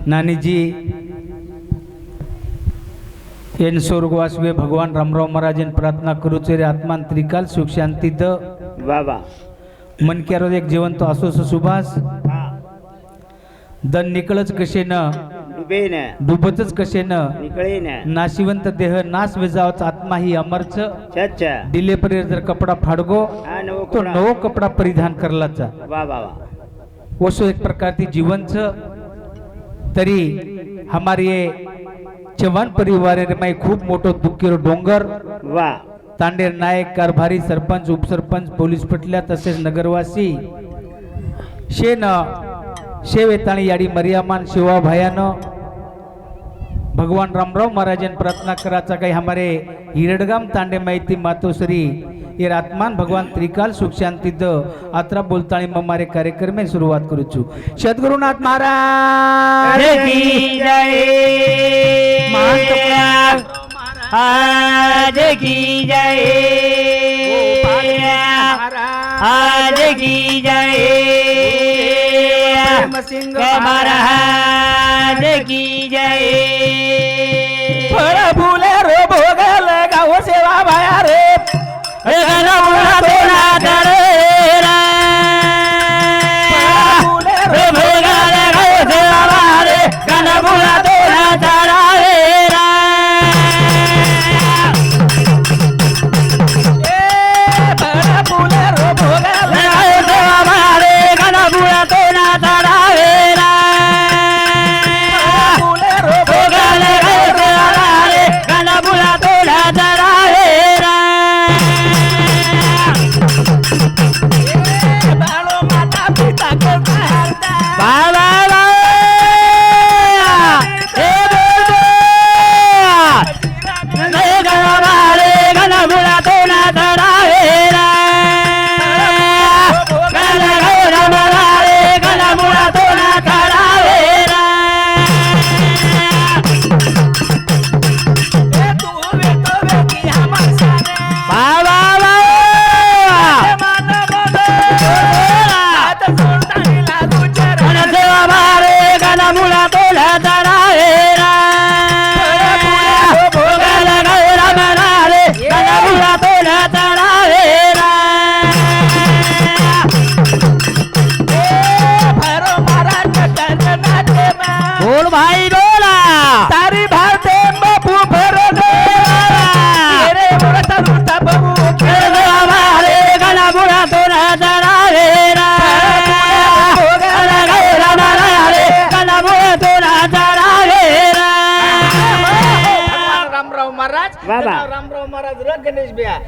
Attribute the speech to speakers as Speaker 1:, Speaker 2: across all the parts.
Speaker 1: નાનીજી N સ્વર્ગવાસવે ભગવાન રામરાવ મહારાજને પ્રાર્થના કરું છું રે આત્માન ત્રિકાલ સુખ શાંતિ દ
Speaker 2: वा वा
Speaker 1: मन क्यारो एक जीवन तो असोस सुभाष दन निकळच कसे न
Speaker 2: डुबे न
Speaker 1: डुबतच कसे न
Speaker 2: निकळे न
Speaker 1: नाशिवंत देह नाश विजावच आत्मा ही अमरच
Speaker 2: छछ
Speaker 1: दिले परी जर कपडा फाडगो
Speaker 2: हा नवो
Speaker 1: तो
Speaker 2: कोणा?
Speaker 1: नवो कपडा परिधान करलाचा
Speaker 2: वा वा वा
Speaker 1: ओसो एक प्रकारची जीवनच तरी हमारी ये चव्हाण परिवार माई खूप मोठं दुःखीरो डोंगर।
Speaker 2: वा
Speaker 1: तांडेर नायक कारभारी सरपंच उपसरपंच पोलीस पटल्या तसेच नगरवासी। शेन शेवेताणी याडी मर्यामान शिवा भयानं। भगवान रामराव महाराजन प्रार्थना कराचा काही हमारे हिरडगाम तांडे माहिती मातोश्री ये रातमान भगवान त्रिकाल सुख शांती द आत्रा बोलताळी ममारे कार्यक्रम में सुरुवात करू छु सद्गुरुनाथ महाराज की
Speaker 2: जय.
Speaker 1: महंत
Speaker 2: आज की जय. आज की जय.
Speaker 1: सिंह
Speaker 2: महाराज की जय.
Speaker 1: फळ फुले रो भोगल गाव غلو لبنا درو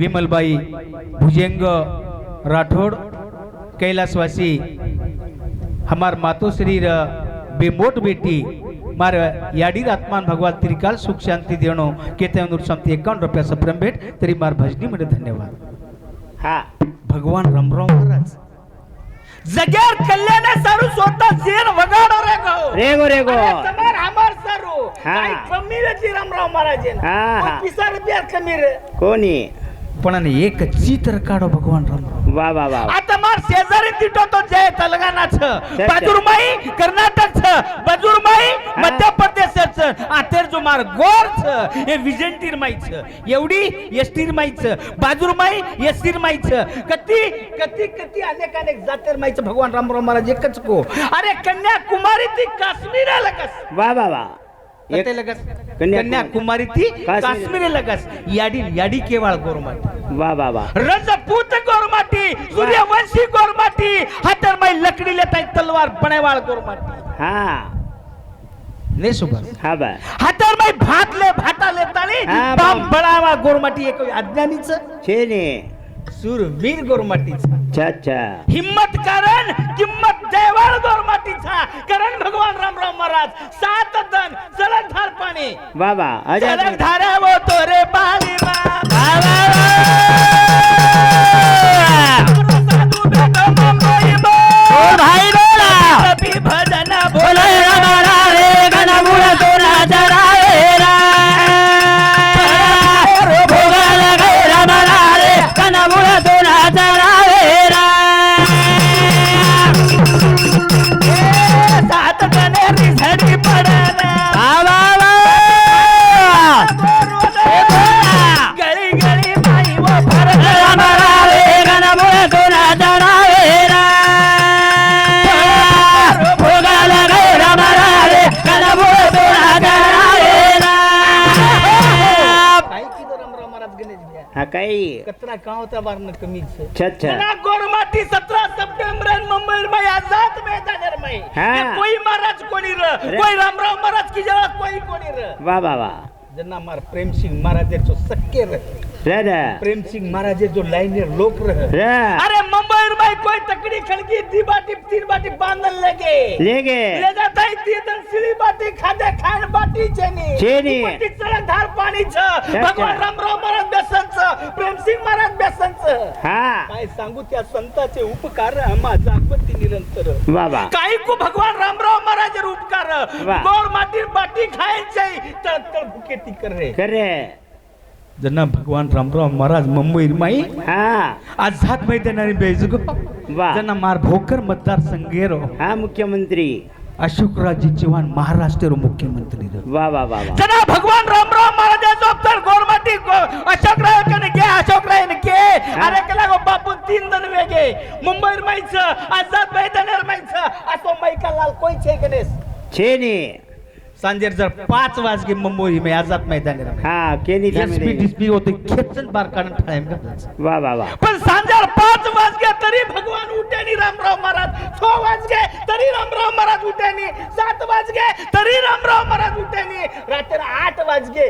Speaker 1: विमलबाई भुजेंग राठोड कैलासवासी हमार मातोश्री बेमोट बेटी मार याडी आत्मान भगवान त्रिकाल सुख शांति देणो केतनूर शांती एकावन्न सप्रम भेट तरी मार भजनी म्हणजे धन्यवाद.
Speaker 2: हा.
Speaker 1: भगवान रमराव महाराज. जगेर कल्याण सारू स्वतः जेर वगाडो रे गो.
Speaker 2: रेगो रेगो.
Speaker 1: तमार हमार सारू.
Speaker 2: हा.
Speaker 1: काही कमी रे रमराव महाराज
Speaker 2: हा, हा.
Speaker 1: पिसार बियार कमी रे.
Speaker 2: कोणी?
Speaker 1: पण आणि एक चित्र काढो भगवान राम.
Speaker 2: वा वा वा
Speaker 1: आता मार
Speaker 2: शेजारी
Speaker 1: तिटवतो जय तेलंगणाच कर्नाटक कर्नाटकच बाजूरमाई मध्य प्रदेशच आतेर जो मार गोरच हे विजेंटीर माईच एवढी एसटीर माईच बाजूरमाई एसटीर माईच कती कती कती अनेक अनेक जातेर माईच भगवान रामराव महाराज एकच को. अरे कन्याकुमारी ती काश्मीर आलं कस?
Speaker 2: वा वा वा. एक-
Speaker 1: लगस
Speaker 2: कन्या-
Speaker 1: कुमारी ती
Speaker 2: काश्मीर-
Speaker 1: काश्मीरी लगस याडी याडी केवाळ गोरमाती
Speaker 2: वा वा वा.
Speaker 1: रजपूत गोरमाती सूर्यवंशी गोरमाती गोरमाटी हातरमाई लकडी लेताय तलवार बणेवाळ गोरमाटी.
Speaker 2: हा.
Speaker 1: ने सुभाष
Speaker 2: हा बा.
Speaker 1: हातरमाई भातले भाताले
Speaker 2: ताळी
Speaker 1: हा,
Speaker 2: बाम
Speaker 1: गोरमाती बळावा गोरमाटी एक अज्ञानीचं.
Speaker 2: छे ने.
Speaker 1: सुरवीर गोरमाटीचा.
Speaker 2: अच्छा अच्छा
Speaker 1: हिम्मत कारण किंमत देवाळ गोरमाटीचा. कारण भगवान रामराव महाराज सात दन सलग धार पाणी.
Speaker 3: बाबा
Speaker 1: सलग धारा
Speaker 4: तो रे
Speaker 2: पाणी
Speaker 3: हो,
Speaker 2: भाई. होता बारनं कमीच
Speaker 3: अच्छा अच्छा
Speaker 1: जना गोरमाटी सत्रह सितंबर मुंबई में आजाद में
Speaker 3: हाँ।
Speaker 1: ये कोई महाराज कोणी र? कोई रामराव महाराज की जगह कोई कोणी र?
Speaker 3: वा वा वा.
Speaker 2: ज्यांना मार प्रेम सिंग महाराज जो सक्के रहे
Speaker 3: र.
Speaker 2: प्रेम सिंग महाराज जो लाइनर लोक रहे.
Speaker 3: र.
Speaker 1: अरे मुंबई में कोई तकड़ी खड़की दी बाटी तीन बाटी बांधन लगे.
Speaker 3: ले गे
Speaker 1: ले जाता है तीन सिली बाटी खादे खान बाटी चेनी.
Speaker 3: चेनी.
Speaker 1: बाटी धार पाणी छ भगवान रामराव महाराज बेसन छ प्रेम सिंग महाराज बेसन छ
Speaker 3: हा.
Speaker 2: काय सांगू त्या संताचे उपकार आम्हा जागवती निरंतर.
Speaker 3: वा वा.
Speaker 1: काही को भगवान रामराव महाराज उपकार.
Speaker 3: वाह.
Speaker 1: गोर माटी बाटी खायचे. तळ तळ भुके ती कर रे.
Speaker 3: कर. रे
Speaker 2: ज्यांना भगवान रामराव महाराज मुंबई माई
Speaker 3: हा.
Speaker 2: आझाद मैदानाने बेजगो.
Speaker 3: वा.
Speaker 2: ज्यांना मार भोकर मतदार संघेरो.
Speaker 3: हा मुख्यमंत्री.
Speaker 2: अशोकराजी चव्हाण महाराष्ट्र मुख्यमंत्री. रो.
Speaker 3: वा वा वा वा.
Speaker 1: जना भगवान रामराव महाराजाचा अवतार गोरमाटी अशोक राय कने घे अशोक राय ने घे अरे केला गो बापू तीन दन वेगे मुंबई माईच आजाद मैदानावर माईच असो मैका लाल कोई छे गणेश?
Speaker 3: छे ने.
Speaker 2: सांजेर जर पाच वाजगे मुंबई में आझाद मैदान
Speaker 3: हा केनी
Speaker 2: एसपी डिस्पी होते खेचन बार ठायम करतात
Speaker 3: वा वा वा.
Speaker 1: पण सांजार पाच वाजगे तरी भगवान उठ्यानी रामराव महाराज. छो वाजगे तरी रामराव महाराज उठ्यानी सात वाजगे तरी रामराव महाराज उठ्यानी रात्री आठ वाजगे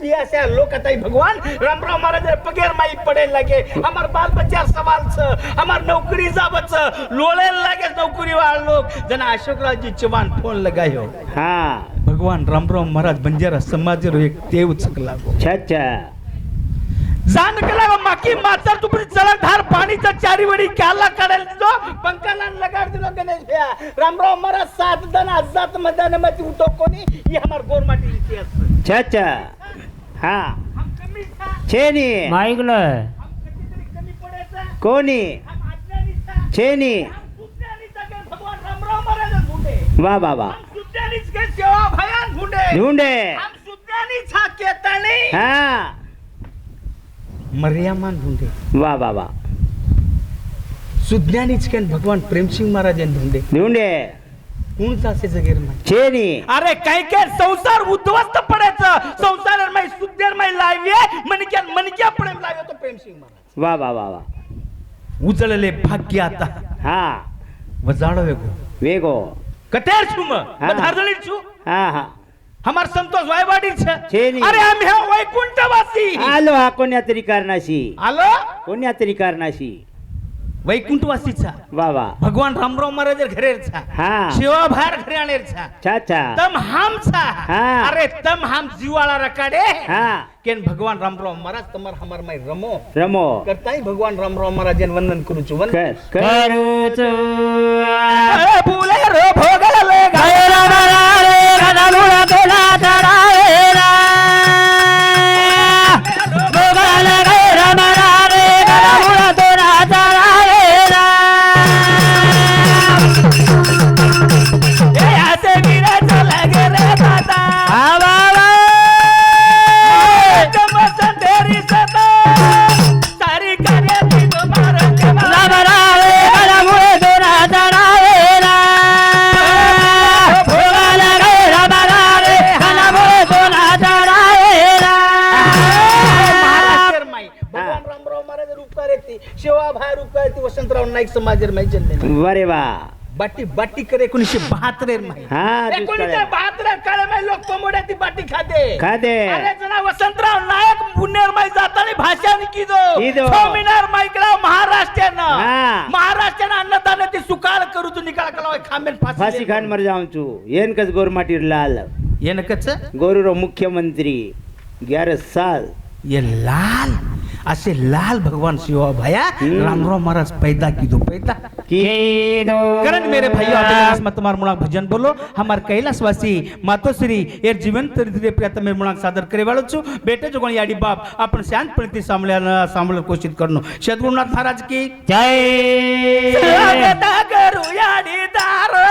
Speaker 1: एस पी पी अशा लोक आता भगवान रामराव महाराज पगेर माई पडेल लागे. हमार बाल बच्चा सवाल छ हमार नौकरी जाबच लोळेल लागे नौकरी वाळ लोक. जना अशोकरावजी चव्हाण फोन लगायो
Speaker 3: हा.
Speaker 2: भगवान रामराव महाराज बंजारा समाज रो एक देव चकला गो
Speaker 3: अच्छा अच्छा
Speaker 1: जान केला माकी मातर तुपरी चलक धार पाणीचा चारी वडी क्याला काढेल दिलो पंकाला लगाड दिलो गणेश भैया. रामराव महाराज सात दन आजात मैदानमध्ये उठो कोणी? ही हमार गोरमाटी इतिहास.
Speaker 3: अच्छा अच्छा हा.
Speaker 1: हम कमी था.
Speaker 3: छे ने.
Speaker 4: ऐकलं
Speaker 3: कोणी
Speaker 1: हम आज्ञानी था.
Speaker 3: छे ने.
Speaker 1: हम सुज्ञानीच के भगवान रामराव महाराज ढूंढे.
Speaker 3: वा वा वा
Speaker 1: सुज्ञानीच हा
Speaker 3: हा.
Speaker 2: मर्यामान ढूंढे.
Speaker 3: वा वा वा
Speaker 2: सुज्ञानीच केन भगवान प्रेमसिंग महाराज ढूंढे.
Speaker 3: ढूंढे.
Speaker 2: कोण असे जगेर माई
Speaker 3: छे ने
Speaker 1: अरे काही काय संसार उद्ध्वस्त पडायचं? संसार माही सुद्धार माही लावये मनक्या मनक्या पडे लाव्यो तो
Speaker 2: प्रेमसिंग महाराज.
Speaker 3: वा वा वा वा.
Speaker 2: उजळले भाग्य आता.
Speaker 3: हा.
Speaker 2: वजाडो वेगो
Speaker 3: वेगो
Speaker 1: कटेर छु म.
Speaker 3: हा.
Speaker 1: छु.
Speaker 3: हा हा.
Speaker 1: हमार संतोष वायवाडी छ.
Speaker 3: छे नी.
Speaker 1: अरे आम्ही हा वैकुंठवासी.
Speaker 3: आलो हा कोण्या तरी कारणाशी.
Speaker 1: आलो?
Speaker 3: कोण्या तरी कारणाशी.
Speaker 2: वैकुंठवासीचा.
Speaker 3: वा वा.
Speaker 2: भगवान रामराव महाराज घरेरचा.
Speaker 3: हा.
Speaker 2: शिवा भार घरे आणेरचा.
Speaker 3: अच्छा अच्छा
Speaker 1: तम हमचा.
Speaker 2: हाँ।
Speaker 3: हा.
Speaker 1: अरे तम हम जीवाला रकाडे.
Speaker 3: हा.
Speaker 2: केन भगवान रामराव महाराज तमार हमार माई रमो.
Speaker 3: रमो.
Speaker 2: करताई भगवान रामराव महाराज वंदन करू छु वन
Speaker 3: कर कर
Speaker 4: करूच
Speaker 1: फुले रो
Speaker 4: बरे
Speaker 3: वा
Speaker 2: बाटी बाटी कर एकोणीशे बहात्तर
Speaker 3: हा एकोणीशे
Speaker 1: बहात्तर काळ्याबाई लोक कोंबड्या ती बाटी खाते.
Speaker 3: खाते.
Speaker 1: अरेचं नाव वसंतराव नायक पुण्यार माई जातानी भाषण की
Speaker 3: दो
Speaker 1: स्वामीनार माईकराव महाराष्ट्रानं. महाराष्ट्रानं अन्नदान ती सुकाळ करू तू निकाल कलाव खामेल
Speaker 3: फाशी खान मर जाऊन तू. येन कच गोरमाटीर लाल?
Speaker 2: येन कच
Speaker 3: गोरुरो मुख्यमंत्री ग्यारह साल.
Speaker 2: ये लाल? असे लाल भगवान शिवा भया
Speaker 3: हम्म.
Speaker 2: रामराव महाराज पैदा कीधो पैदा
Speaker 3: की
Speaker 2: करण मेरे भाइयों अभिलाष मत तुम्हार मुणाक भजन बोलो हमार कैलाशवासी मातोश्री एर जीवन तरीके प्रियतम मेरे मुणाक सादर करे वालो छु बेटे जो कोणी याडी बाप आपण शांत प्रीती सांभळ्या सांभळ कोशिश करनो सद्गुरुनाथ महाराज की
Speaker 5: जय
Speaker 2: स्वागत करू याडी दारो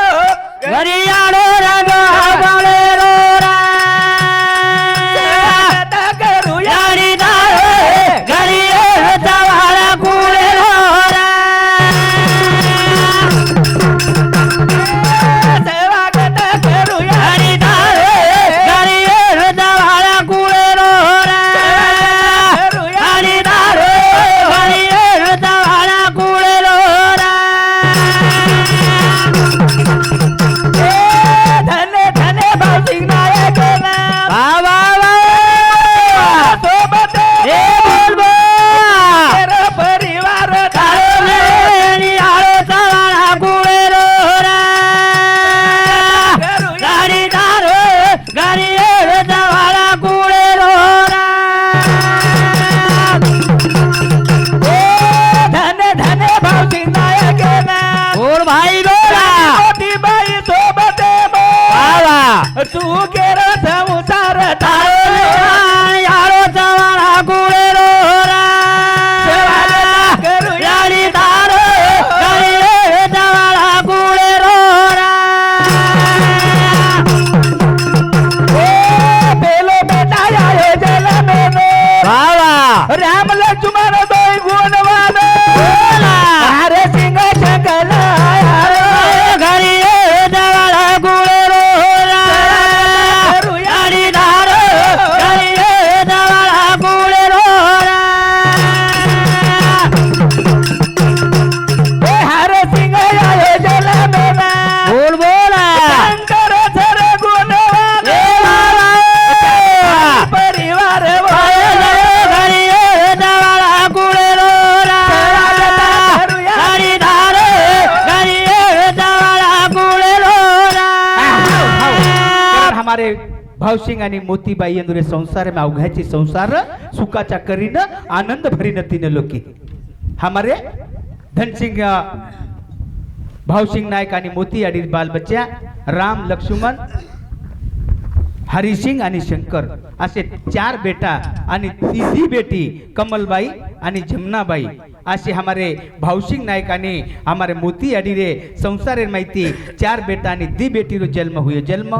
Speaker 1: आणि मोतीबाई यांदुरे संसार में अवघ्याची संसार सुखाच्या करीन आनंद भरीन तीन लोकी. हमारे धनसिंग अ, भावसिंग नायक आणि मोती आणि बालबच्च्या राम लक्ष्मण हरिसिंग आणि शंकर. असे चार बेटा आणि तिघी बेटी कमलबाई आणि जमनाबाई. असे हमारे भावसिंग नायक आणि हमारे मोती अडी रे संसारे माहिती चार बेटा आणि दी बेटी रो जन्म? हुए जन्म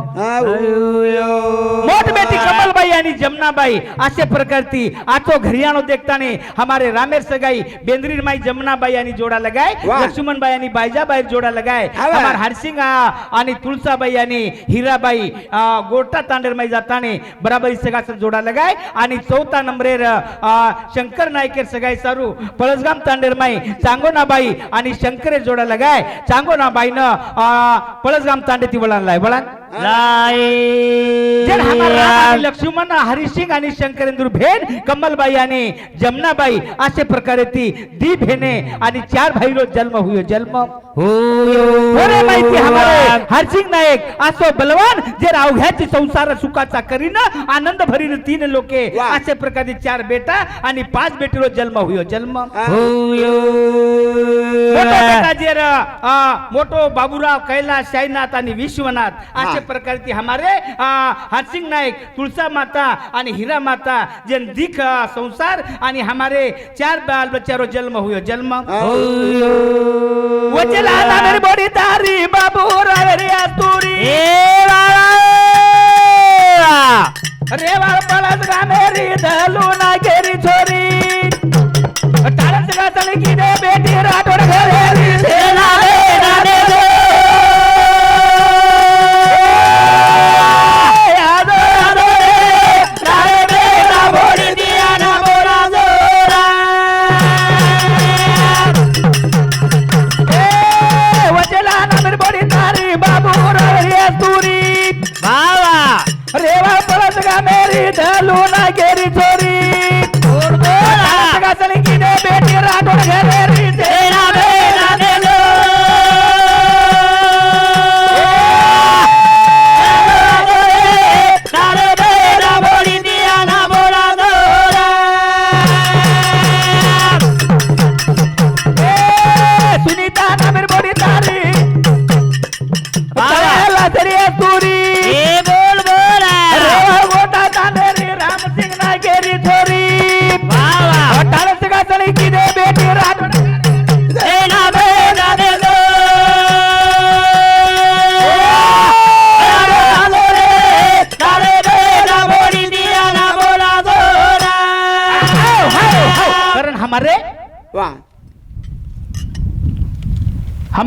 Speaker 1: मोठ बेटी कमलबाई आणि जमनाबाई असे प्रकारती. आतो घरियाणो देखताने हमारे रामेर सगाई बेंद्री माई जमनाबाई आणि जोडा लगाय. लक्ष्मणबाई आणि बायजाबाई जोडा लगाय. हमार हरसिंग आणि तुळसाबाई आणि हिराबाई गोटा तांडेर माई जाताने बराबरी सगळा जोडा लगाय. आणि चौथा नंबरेर शंकर नायकेर सगाई सारू. पळसगाम तांडेर माई चांगोनाबाई आणि शंकरे जोडा लगाय. चांगोनाबाईनं पळसगाम तांडे ती वळणलाय वळण. लक्ष्मण हरिसिंग आणि शंकरेंद्र भेद कमलबाई आणि जमनाबाई असे प्रकारे ती दी भेने आणि चार भाईरो जन्म हुयो जन्म माहिती हमारे. हरसिंग नायक असो बलवान जे अवघ्याची संसार सुखाचा करीन आनंद भरीन तीन लोके. असे प्रकारचे चार बेटा आणि पाच बेटीरो जन्म हुयो जन्म. जे मोठो बाबूराव कैलास साईनाथ आणि विश्वनाथ असे
Speaker 3: हा.
Speaker 1: प्रकारे ती हमारे हरसिंग नायक तुळसा माता आणि हिरा माता जे दिख संसार आणि हमारे चार बाल बच्चारो जन्म हुयो जन्म बोडी तारी बाबू रे तुरी रे वाळ पळत गामेरी धलू ना गेरी छोरी.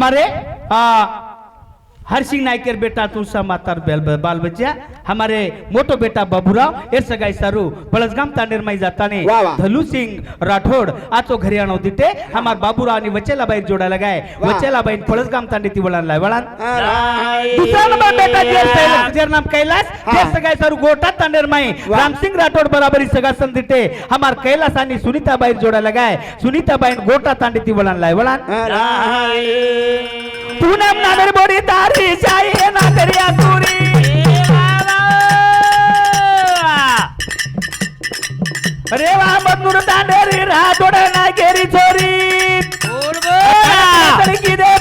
Speaker 1: हमारे आ, हरसिंह नायकर बेटा तुळसा मातार बेल- बाल बच्चा हमारे मोटो बेटा बाबूराव हे सगाई सारू पळसगाम तांडेरमाई जाताने
Speaker 3: वा वा.
Speaker 1: धलू सिंग राठोड आचो घरी आणो दिटे हमार बाबूराव आणि वचेला बाई जोडायला गाय
Speaker 3: वा.
Speaker 1: वचेला बाई पळसगाम तांडे ती वळान वळान. दुसरा नंबर बेटा जेर नाम कैलास
Speaker 3: हा.
Speaker 1: ते सगाई सारू गोटा तांडेरमाई
Speaker 3: वा.
Speaker 1: रामसिंग राठोड बराबरी सगा संदिटे हमार कैलास आणि सुनीताबाई जोडायला गाय सुनीताबाई गोटा तांडे ती वळान वळान. पूनम नागर बोडी तारी चाहिए ना करिया सूरी अरे वा मधुर दांडेरी राठोड ना गेरी चोरी की दे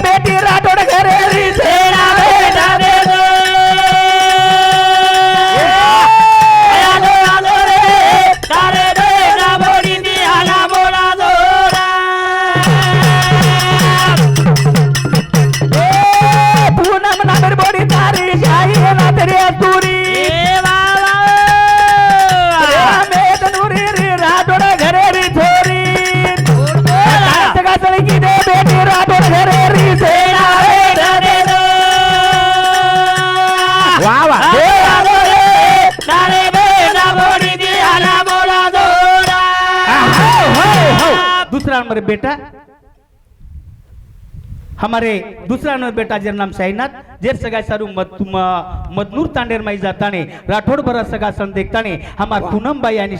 Speaker 1: दूसरा नंबर बेटा हमारे दूसरा नंबर बेटा जेर नाम साईनाथ जेर सगाई सारू मत मदनूर तांडेर माई जाताने राठोड भरा सगा सन देखताने हमार पूनम बाई आणि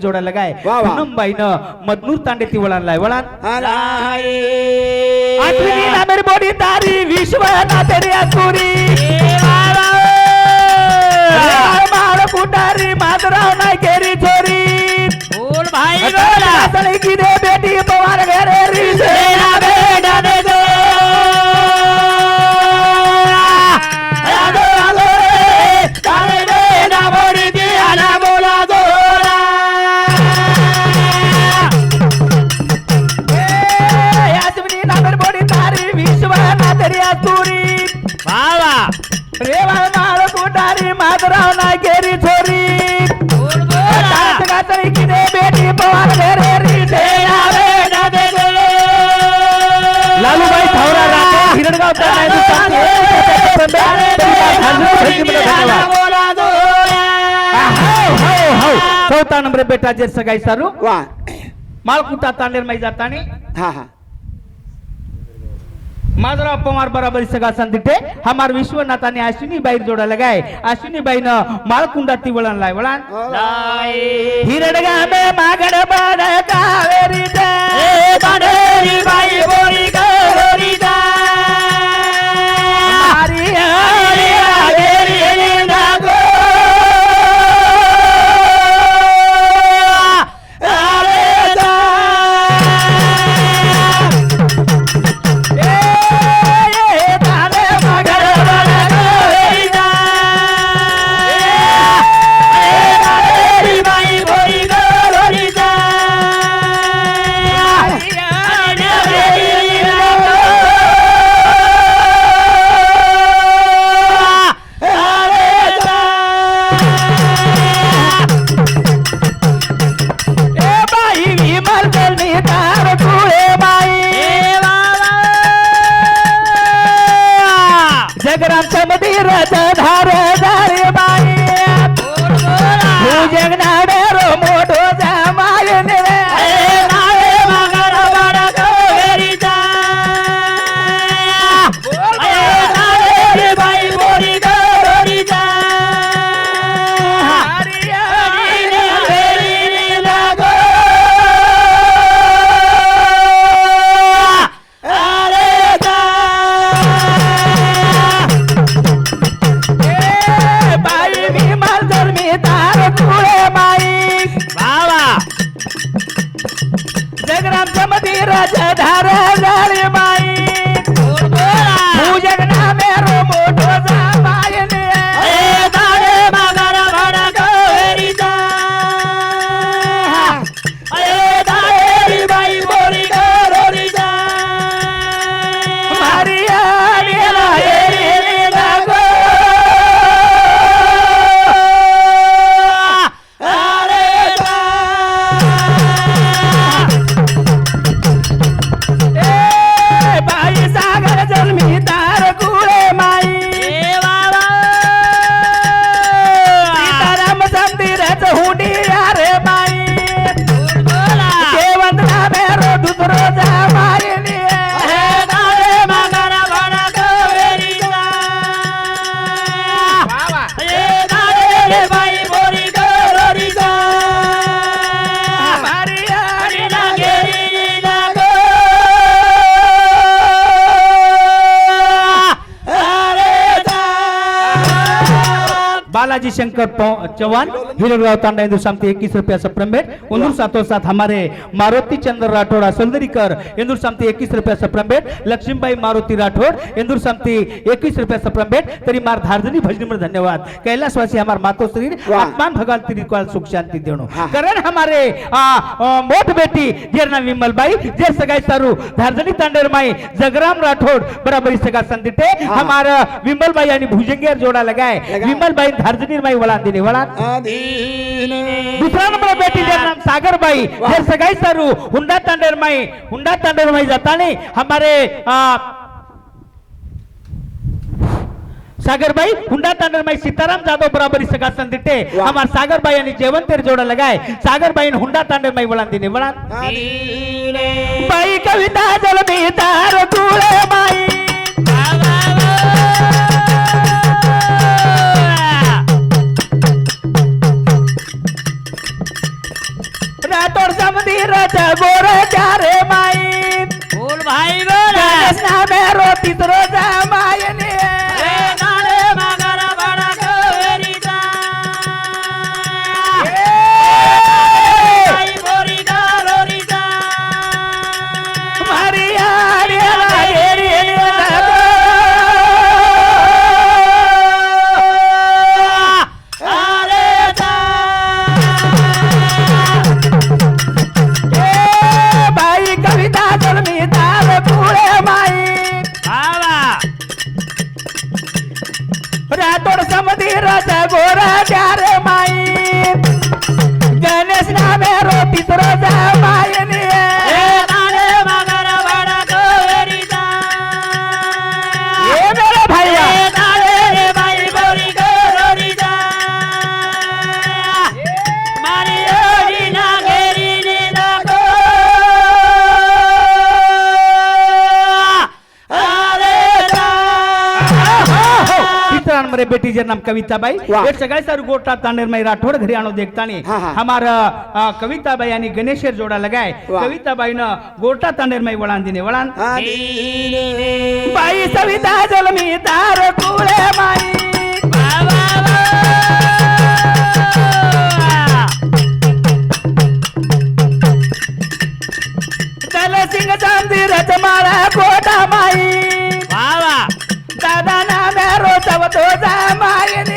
Speaker 1: जोडा
Speaker 3: वा.
Speaker 1: पूनम बाई न मदनूर तांडे ती वळान लाय वळान
Speaker 3: राय.
Speaker 1: आठवी ना मेरी बॉडी तारी विश्व ना तेरी अधूरी। माळ कुटारी माधराव नाही केरी चोरी असली की दे बेटी पवार घरे री सेना बेटा दे दो आलो आलो रे तारे बेटा बोडी दी आला बोला दोरा ए यासमिनी नागर बोडी तारी रे माधराव बेटी पवार घरे री सेना बेटा दे दो लालूबाई थावरा राठोड हिरणगाव चौथा नंबर बेटा जे सगाई सारू
Speaker 3: वाह
Speaker 1: माळकुटा तांडेर माई जातानी
Speaker 3: हा हा
Speaker 1: माधवराव पवार बराबरी सगा संदिटे हमार विश्वनाथ आणि अश्विनी बाई जोडा लगाय अश्विनी न माळकुंडा ती वळण लाय वळण. हिरडगा मे मागड बड कावेरी बाई बोरी गौरी बालाजी शंकर चौहान हिरगांव तांडा इंदूर सामती इक्कीस रुपया सप्रमेट इंदूर सातों साथ हमारे मारुति चंद्र राठौड़ असलदरीकर इंदूर सामती इक्कीस रुपया सप्रमेट लक्ष्मीबाई मारुति राठौड़ इंदूर सामती इक्कीस रुपया सप्रमेट तरी मार धार्जनी भजनी में धन्यवाद कैलाशवासी हमार मातो शरीर. आत्मान भगवान तिरी को सुख शांति देणो. कारण हमारे आ, आ, मोठ बेटी जेर नाम विमल बाई जे सगाई सारू धार्जनी तांडेर माई जगराम राठौड़ बराबरी सगा संदिटे. हमारा विमल बाई आणि भुजंगेर जोडा लगाय. विमल बाई धार्जनी माई वळा दिले वळा
Speaker 5: अधीन
Speaker 1: दुसरा नंबर बेटी जेर नाम सागर बाई
Speaker 5: वाह.
Speaker 1: जे सगाई सारू. हुंडा तांडेर माई हुंडा तांडेर माई जाताने हमारे सागर बाई हुंडा तांडर माई सीताराम जाधव बराबरी सगा संदिटे. हमार सागर बाई आणि जेवंतेर जोडा लगाय. सागर बाई हुंडा तांडर माई वळा दिले वळा
Speaker 5: अधीन
Speaker 1: बाई कविता जलमी तार तुळे माई. समंदिराच्या गोर चारे माई
Speaker 2: बोल भाई बोल
Speaker 1: नामे रोतीत रोजा मायने
Speaker 2: ए
Speaker 1: तीसरा नंबर है बेटी जर नाम कविता बाई. एक सगाई सारू गोटा तांडेर में राठौड़ घरी आणो देखतानी. हमारा कविता बाई आणि गणेशेर जोडा लगाय. कविता बाई न गोटा तांडेर में वळान दिने वळान। बाई सविता जलमी तार कुळे माई। दल सिंग चांदिरच मारा गोटा माई। I'm Mayer.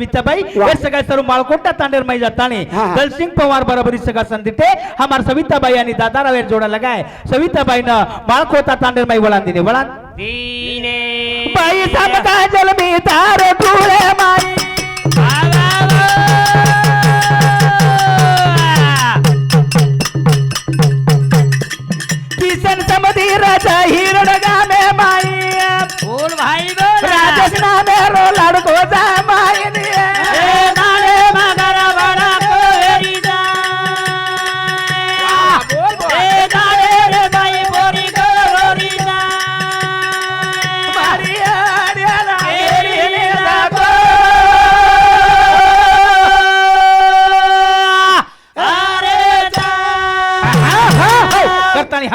Speaker 1: सविताबाई. हे सगळ्या सर्व माळकोटा तांडेर माई जाताने. दलसिंग पवार बरोबरी सगळा संदिते हमार सविताबाई आणि दादारावेर जोडा लगाय. सविताबाई न माळकोटा तांडेर माई वळान दिने. वळान बाई साब का जलमी तार तुळे माई किसन समधीराचा हिरण गामे माई
Speaker 2: बोल भाई बोल.
Speaker 1: राजस नामे रो लाडको जा.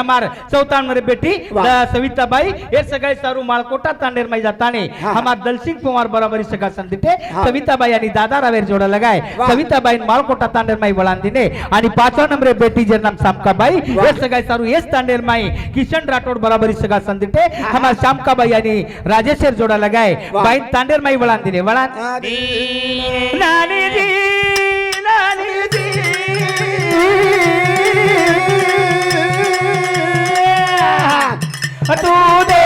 Speaker 1: हमार नंबर बेटी सविताबाई हे सगळे सारू माळकोटा तांडेर माई जाताने. हमार दलसिंग कुमार बरोबर सगळा संदिते. सविताबाई आणि दादा रावेर जोडा लगाय. सविताबाई माळकोटा तांडेर माई वळान दिने आणि पाचवा नंबर बेटी जे नाम शामकाबाई
Speaker 5: वाह.
Speaker 1: हे सगळे सारू हेच तांडेर माई. किशन राठोड बरोबर सगळा संदिते हमार शामकाबाई आणि राजेश्वर जोडा लगाय. बाई तांडेर माई वळान दिने वळान नानी जी नानी जी तू दे तिरोजी